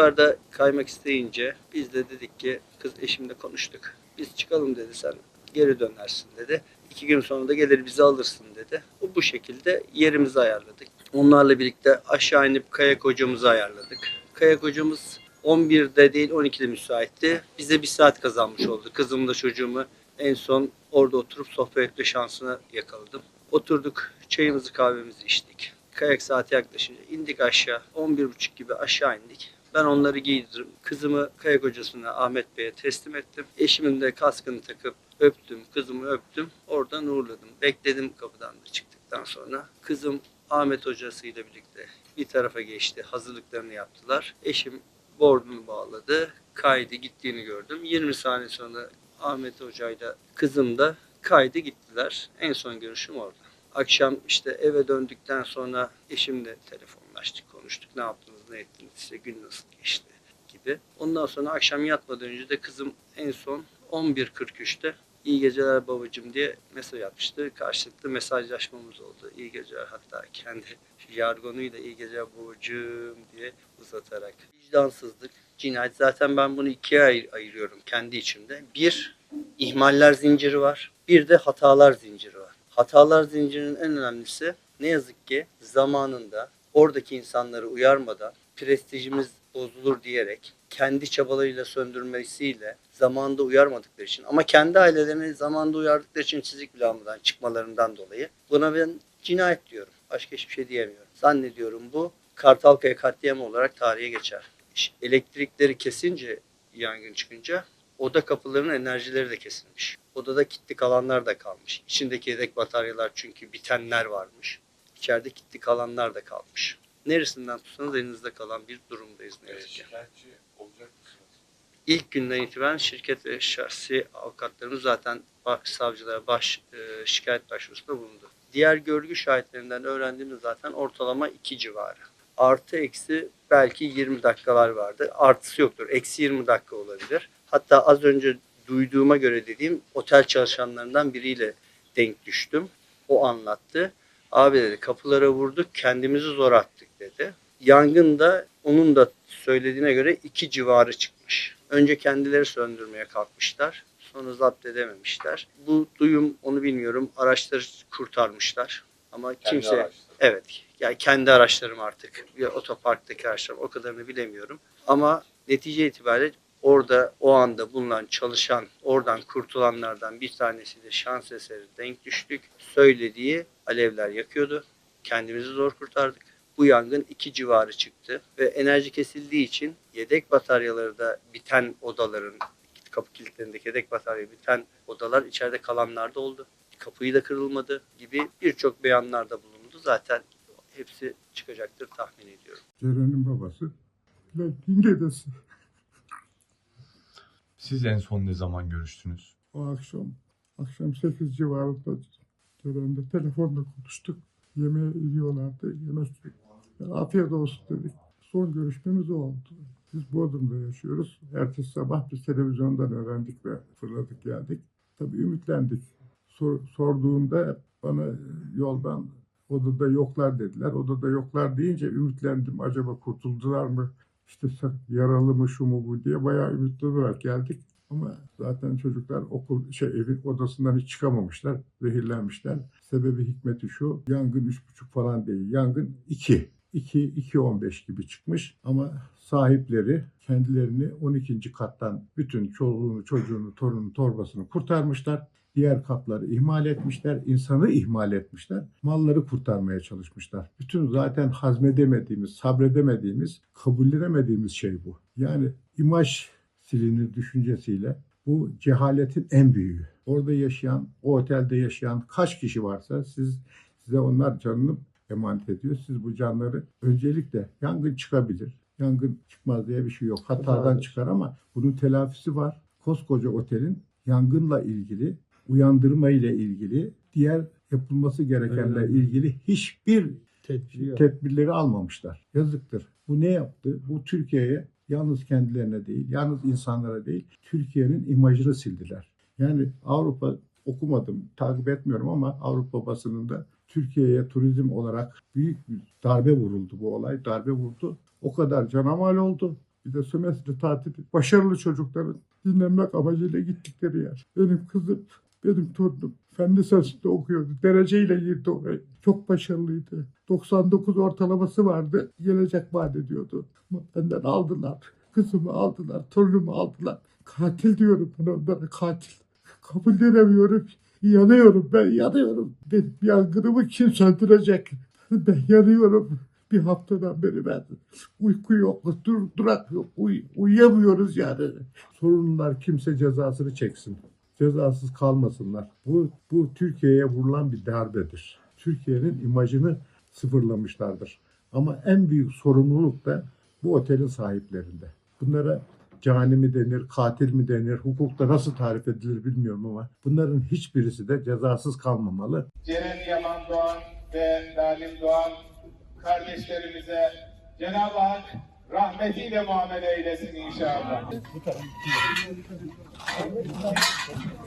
yukarıda kaymak isteyince biz de dedik ki kız eşimle konuştuk. Biz çıkalım dedi sen geri dönersin dedi. İki gün sonra da gelir bizi alırsın dedi. O bu şekilde yerimizi ayarladık. Onlarla birlikte aşağı inip kayak hocamızı ayarladık. Kayak hocamız 11'de değil 12'de müsaitti. Bize bir saat kazanmış oldu. Kızımla çocuğumu en son orada oturup sohbet etme şansını yakaladım. Oturduk çayımızı kahvemizi içtik. Kayak saati yaklaşınca indik aşağı. 11.30 gibi aşağı indik. Ben onları giydirdim. Kızımı kayak hocasına Ahmet Bey'e teslim ettim. Eşimin de kaskını takıp öptüm. Kızımı öptüm. Oradan uğurladım. Bekledim kapıdan da çıktıktan sonra. Kızım Ahmet hocasıyla birlikte bir tarafa geçti. Hazırlıklarını yaptılar. Eşim bordunu bağladı. Kaydı gittiğini gördüm. 20 saniye sonra Ahmet hocayla kızım da kaydı gittiler. En son görüşüm orada. Akşam işte eve döndükten sonra eşimle telefonlaştık, konuştuk. Ne yaptınız, ne ettiniz, işte gün nasıl geçti gibi. Ondan sonra akşam yatmadan önce de kızım en son 11.43'te iyi geceler babacım diye mesaj atmıştı. Karşılıklı mesajlaşmamız oldu. İyi geceler hatta kendi jargonuyla iyi geceler babacım diye uzatarak. Vicdansızlık, cinayet. Zaten ben bunu ikiye ayır- ayırıyorum kendi içimde. Bir, ihmaller zinciri var. Bir de hatalar zinciri var. Hatalar zincirinin en önemlisi ne yazık ki zamanında oradaki insanları uyarmadan prestijimiz bozulur diyerek kendi çabalarıyla söndürmesiyle zamanında uyarmadıkları için ama kendi ailelerini zamanında uyardıkları için çizik bile almadan çıkmalarından dolayı buna ben cinayet diyorum. Başka hiçbir şey diyemiyorum. Zannediyorum bu Kartalkaya katliamı olarak tarihe geçer. Elektrikleri kesince yangın çıkınca oda kapılarının enerjileri de kesilmiş. Odada kilitli kalanlar da kalmış. İçindeki yedek bataryalar çünkü bitenler varmış. İçeride kilitli kalanlar da kalmış. Neresinden tutsanız elinizde kalan bir durumdayız ne yazık ki. Şikayetçi olacak mısınız? İlk günden itibaren şirket ve şahsi avukatlarımız zaten baş, savcılara baş e, şikayet başvurusunda bulundu. Diğer görgü şahitlerinden öğrendiğimiz zaten ortalama 2 civarı. Artı eksi belki 20 dakikalar vardı. Artısı yoktur. Eksi 20 dakika olabilir. Hatta az önce duyduğuma göre dediğim otel çalışanlarından biriyle denk düştüm. O anlattı. Abi dedi kapılara vurduk kendimizi zor attık dedi. Yangın da onun da söylediğine göre iki civarı çıkmış. Önce kendileri söndürmeye kalkmışlar. Sonra zapt edememişler. Bu duyum onu bilmiyorum. Araçları kurtarmışlar. Ama Kendi kimse araçları. evet yani kendi araçlarım artık. Ya otoparktaki araçlarım o kadarını bilemiyorum. Ama netice itibariyle orada o anda bulunan çalışan oradan kurtulanlardan bir tanesi de şans eseri denk düştük. Söylediği alevler yakıyordu. Kendimizi zor kurtardık. Bu yangın iki civarı çıktı ve enerji kesildiği için yedek bataryaları da biten odaların kapı kilitlerindeki yedek batarya biten odalar içeride kalanlar da oldu. Kapıyı da kırılmadı gibi birçok beyanlarda bulundu. Zaten hepsi çıkacaktır tahmin ediyorum. Ceren'in babası. Bülent'in dedesi. Siz en son ne zaman görüştünüz? O akşam, akşam 8 civarında Ceren'de telefonla konuştuk. Yemeğe gidiyorlardı. Yemek yani afiyet olsun dedik. Son görüşmemiz o oldu. Biz Bodrum'da yaşıyoruz. Ertesi sabah biz televizyondan öğrendik ve fırladık geldik. Tabii ümitlendik. Sor- sorduğumda bana yoldan odada yoklar dediler. Odada yoklar deyince ümitlendim. Acaba kurtuldular mı? İşte yaralı mı şu mu bu diye bayağı ümitli olarak geldik. Ama zaten çocuklar okul şey evin odasından hiç çıkamamışlar, zehirlenmişler. Sebebi hikmeti şu, yangın üç buçuk falan değil, yangın iki. 2 2.15 gibi çıkmış ama sahipleri kendilerini 12. kattan bütün çoluğunu, çocuğunu, torununu, torbasını kurtarmışlar. Diğer katları ihmal etmişler, insanı ihmal etmişler, malları kurtarmaya çalışmışlar. Bütün zaten hazmedemediğimiz, sabredemediğimiz, kabullenemediğimiz şey bu. Yani imaj silinir düşüncesiyle bu cehaletin en büyüğü. Orada yaşayan, o otelde yaşayan kaç kişi varsa siz size onlar canını emanet ediyor. Siz bu canları öncelikle yangın çıkabilir. Yangın çıkmaz diye bir şey yok. Hatadan çıkar ama bunun telafisi var. Koskoca otelin yangınla ilgili, uyandırma ile ilgili, diğer yapılması gerekenle ilgili hiçbir tedbirleri almamışlar. Yazıktır. Bu ne yaptı? Bu Türkiye'ye yalnız kendilerine değil, yalnız insanlara değil, Türkiye'nin imajını sildiler. Yani Avrupa okumadım, takip etmiyorum ama Avrupa basınında Türkiye'ye turizm olarak büyük bir darbe vuruldu bu olay. Darbe vurdu. O kadar canamal oldu. Bir de sömestr tatili. Başarılı çocukların dinlenmek amacıyla gittikleri yer. Benim kızım, benim torunum fen lisansında okuyordu. Dereceyle girdi oraya. Çok başarılıydı. 99 ortalaması vardı. Gelecek vaat ediyordu. Benden aldılar. Kızımı aldılar, torunumu aldılar. Katil diyorum ben onlara katil. Kabullenemiyorum. Yanıyorum ben yanıyorum. Benim yangınımı kim söndürecek? Ben yanıyorum. Bir haftadan beri ben uyku yok, dur, durak yok, uy, uyuyamıyoruz yani. sorunlar kimse cezasını çeksin. Cezasız kalmasınlar. Bu, bu Türkiye'ye vurulan bir darbedir. Türkiye'nin imajını sıfırlamışlardır. Ama en büyük sorumluluk da bu otelin sahiplerinde. Bunlara cani mi denir, katil mi denir, hukukta nasıl tarif edilir bilmiyorum ama bunların hiçbirisi de cezasız kalmamalı. Ceren Yaman Doğan ve Dalim Doğan kardeşlerimize Cenab-ı Hak rahmetiyle muamele eylesin inşallah.